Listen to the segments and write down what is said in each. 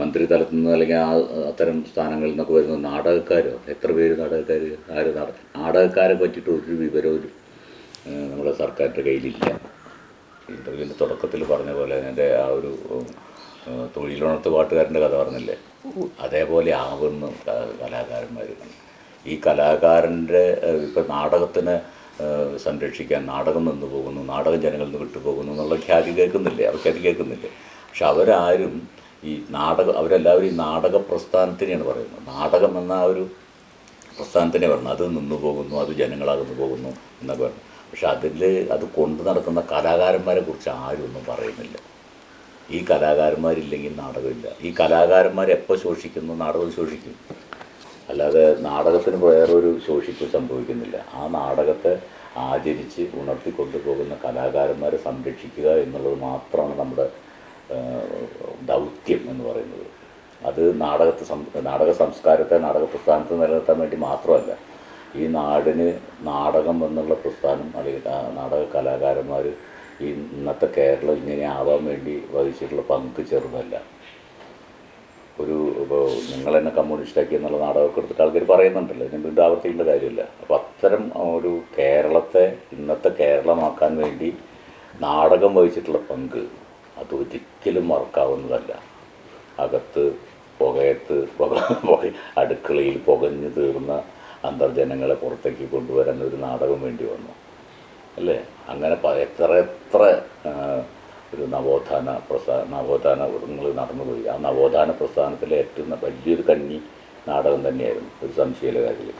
മന്ത്രി തലത്തിൽ നിന്ന് അല്ലെങ്കിൽ ആ അത്തരം സ്ഥാനങ്ങളിൽ നിന്നൊക്കെ വരുന്ന നാടകക്കാരോ എത്ര പേര് നാടകക്കാർ ആര് നട നാടകക്കാരെ പറ്റിയിട്ട് ഒരു വിവരവും നമ്മുടെ സർക്കാരിന്റെ കയ്യിലില്ല. ഇന്റർവ്യൂവിന്റെ തുടക്കത്തിൽ പറഞ്ഞ പോലെ എന്റെ ആ ഒരു തൊഴിലുണർത്ത് പാട്ടുകാരന്റെ കഥ പറഞ്ഞില്ലേ? അതേപോലെ ആകുന്നു കലാകാരന്മാർ ഈ കലാകാരന്റെ ഇപ്പം നാടകത്തിന് സംരക്ഷിക്കാൻ നാടകം നിന്ന് പോകുന്നു നാടകം ജനങ്ങളിൽ നിന്ന് വിട്ടുപോകുന്നു എന്നുള്ള ഖ്യാതി കേൾക്കുന്നില്ലേ? അവർ ഖ്യാതി കേൾക്കുന്നില്ലേ? പക്ഷെ അവരാരും ഈ നാടകം അവരെല്ലാവരും ഈ നാടക പ്രസ്ഥാനത്തിനെയാണ് പറയുന്നത്. നാടകം എന്ന ആ ഒരു പ്രസ്ഥാനത്തിനെ പറഞ്ഞു. അത് നിന്നു പോകുന്നു അത് ജനങ്ങളകന്നു പോകുന്നു എന്നൊക്കെ പറഞ്ഞു. പക്ഷെ അതിൽ അത് കൊണ്ടു നടക്കുന്ന കലാകാരന്മാരെ കുറിച്ച് ആരും ഒന്നും പറയുന്നില്ല. ഈ കലാകാരന്മാരില്ലെങ്കിൽ നാടകമില്ല. ഈ കലാകാരന്മാർ എപ്പോൾ ശോഷിക്കുന്നു? നാടകം ശോഷിക്കും. അല്ലാതെ നാടകത്തിന് വേറൊരു ശോഷിപ്പ് സംഭവിക്കുന്നില്ല. ആ നാടകത്തെ ആചരിച്ച് ഉണർത്തിക്കൊണ്ടുപോകുന്ന കലാകാരന്മാരെ സംരക്ഷിക്കുക എന്നുള്ളത് മാത്രമാണ് നമ്മുടെ ദൗത്യം എന്ന് പറയുന്നത്. അത് നാടകത്തെ നാടക സംസ്കാരത്തെ നാടക പ്രസ്ഥാനത്തെ നിലനിർത്താൻ വേണ്ടി മാത്രമല്ല ഈ നാടിന് നാടകം എന്നുള്ള പ്രസ്ഥാനം അല്ലെങ്കിൽ നാടക കലാകാരന്മാർ ഈ ഇന്നത്തെ കേരളം ഇങ്ങനെ ആവാൻ വേണ്ടി വഹിച്ചിട്ടുള്ള പങ്ക് ചെറുതല്ല. ഒരു ഇപ്പോൾ നിങ്ങൾ എന്നെ കമ്മ്യൂണിസ്റ്റാക്കി എന്നുള്ള നാടകമൊക്കെ എടുത്തിട്ട് ആൾക്കാർ പറയുന്നുണ്ടല്ലോ ഞാൻ വീണ്ടും ആവർത്തിക്കേണ്ട കാര്യമില്ല. അപ്പോൾ അത്തരം ഒരു കേരളത്തെ ഇന്നത്തെ കേരളമാക്കാൻ വേണ്ടി നാടകം വഹിച്ചിട്ടുള്ള പങ്ക് ഒരിക്കലും മറക്കാവുന്നതല്ല. അകത്ത് പുകയത്ത് പുക പുക അടുക്കളയിൽ പുകഞ്ഞു തീർന്ന അന്തർജനങ്ങളെ പുറത്തേക്ക് കൊണ്ടുവരുന്ന ഒരു നാടകം വേണ്ടി വന്നു. അല്ലേ? അങ്ങനെ എത്ര എത്ര ഒരു നവോത്ഥാന പ്രസ്ഥാന നവോത്ഥാനങ്ങൾ നടന്നുപോയി ആ നവോത്ഥാന പ്രസ്ഥാനത്തിലെ ഏറ്റവും വലിയൊരു കഞ്ഞി നാടകം തന്നെയായിരുന്നു. ഒരു സംശയമില്ല കാര്യത്തിൽ.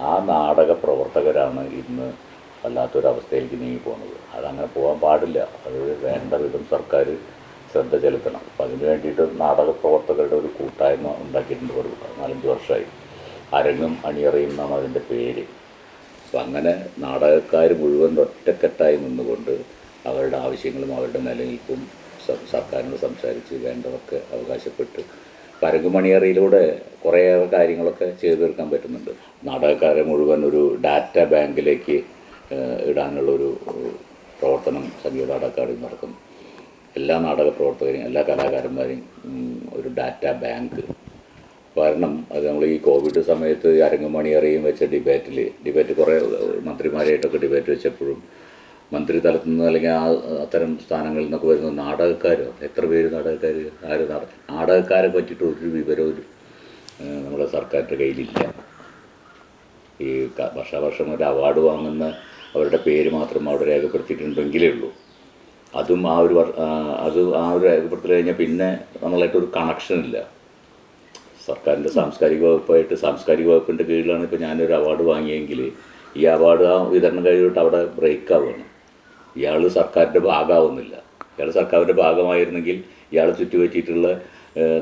ആ നാടക പ്രവർത്തകരാണ് ഇന്ന് വല്ലാത്തൊരവസ്ഥയിലേക്ക് നീങ്ങി പോകുന്നത് അതങ്ങനെ പോകാൻ പാടില്ല. അത് വേണ്ട വിധം സർക്കാർ ശ്രദ്ധ ചെലുത്തണം. അപ്പോൾ അതിന് വേണ്ടിയിട്ട് നാടക പ്രവർത്തകരുടെ ഒരു കൂട്ടായ്മ ഉണ്ടാക്കിയിട്ടുണ്ട് ഒരു നാലഞ്ച് വർഷമായി. അരങ്ങും അണിയറയും എന്നാണ് അതിന്റെ പേര്. അപ്പം അങ്ങനെ നാടകക്കാർ മുഴുവൻ ഒറ്റക്കെട്ടായി നിന്നുകൊണ്ട് അവരുടെ ആവശ്യങ്ങളും അവരുടെ നിലനിൽപ്പും സർക്കാരിനോട് സംസാരിച്ച് വേണ്ടതൊക്കെ അവകാശപ്പെട്ട് പരങ്കുമണിയറയിലൂടെ കുറേയേറെ കാര്യങ്ങളൊക്കെ ചെയ്തു തീർക്കാൻ പറ്റുന്നുണ്ട്. നാടകക്കാരെ മുഴുവൻ ഒരു ഡാറ്റ ബാങ്കിലേക്ക് ഇടാനുള്ള ഇടാനുള്ളൊരു പ്രവർത്തനം സംഗീത നാടക നടക്കുന്നു. എല്ലാ നാടക പ്രവർത്തകരെയും എല്ലാ കലാകാരന്മാരെയും ഒരു ഡാറ്റ ബാങ്ക് കാരണം അത് നമ്മൾ ഈ കോവിഡ് സമയത്ത് അരങ്ങുമണി അരങ്ങുമണിയറിയും വെച്ച ഡിബേറ്റിൽ ഡിബേറ്റ് കുറേ മന്ത്രിമാരായിട്ടൊക്കെ ഡിബേറ്റ് വെച്ചപ്പോഴും മന്ത്രി തലത്തിൽ നിന്ന് അല്ലെങ്കിൽ ആ അത്തരം സ്ഥാനങ്ങളിൽ നിന്നൊക്കെ വരുന്ന നാടകക്കാരോ എത്ര പേര് നാടകക്കാർ ആര് നട നാടകക്കാരെ പറ്റിയിട്ട് ഒരു വിവരവും നമ്മുടെ സർക്കാരിന്റെ കയ്യിലില്ല. ഈ വർഷാവർഷം ഒരു അവാർഡ് വാങ്ങുന്ന അവരുടെ പേര് മാത്രം അവിടെ രേഖപ്പെടുത്തിയിട്ടുണ്ടെങ്കിലേ ഉള്ളൂ. അതും ആ ഒരു അത് ആ ഒരു രേഖപ്പെടുത്തൽ കഴിഞ്ഞാൽ പിന്നെ നമ്മളായിട്ടൊരു കണക്ഷൻ ഇല്ല. സർക്കാരിന്റെ സാംസ്കാരിക വകുപ്പായിട്ട് സാംസ്കാരിക വകുപ്പിന്റെ കീഴിലാണ് ഇപ്പോൾ ഞാനൊരു അവാർഡ് വാങ്ങിയെങ്കിൽ ഈ അവാർഡ് ആ വിതരണം കഴിഞ്ഞിട്ട് അവിടെ ബ്രേക്ക് ആവുകയാണ്. ഇയാൾ സർക്കാരിന്റെ ഭാഗമാവുന്നില്ല. ഇയാൾ സർക്കാരിന്റെ ഭാഗമായിരുന്നെങ്കിൽ ഇയാൾ ചുറ്റുവച്ചിട്ടുള്ള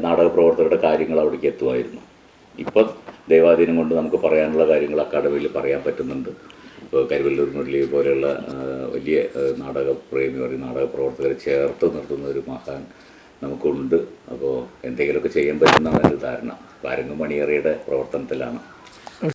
നാടക പ്രവർത്തകരുടെ കാര്യങ്ങൾ അവിടേക്ക് എത്തുമായിരുന്നു. ഇപ്പം ദൈവാധീനം കൊണ്ട് നമുക്ക് പറയാനുള്ള കാര്യങ്ങൾ അക്കാഡമിയിൽ പറയാൻ പറ്റുന്നുണ്ട്. ഇപ്പോൾ കരുവല്ലൂർ മുരളി പോലെയുള്ള വലിയ ആ, നാടക പ്രവർത്തകരെ ചേർത്ത് നിർത്തുന്ന ഒരു മഹാൻ നമുക്കുണ്ട്. അപ്പോൾ എന്തെങ്കിലുമൊക്കെ ചെയ്യാൻ പറ്റുന്ന ഒരു ധാരണ. പാരങ്ങുമണിയറയുടെ പ്രവർത്തനത്തിലാണ്.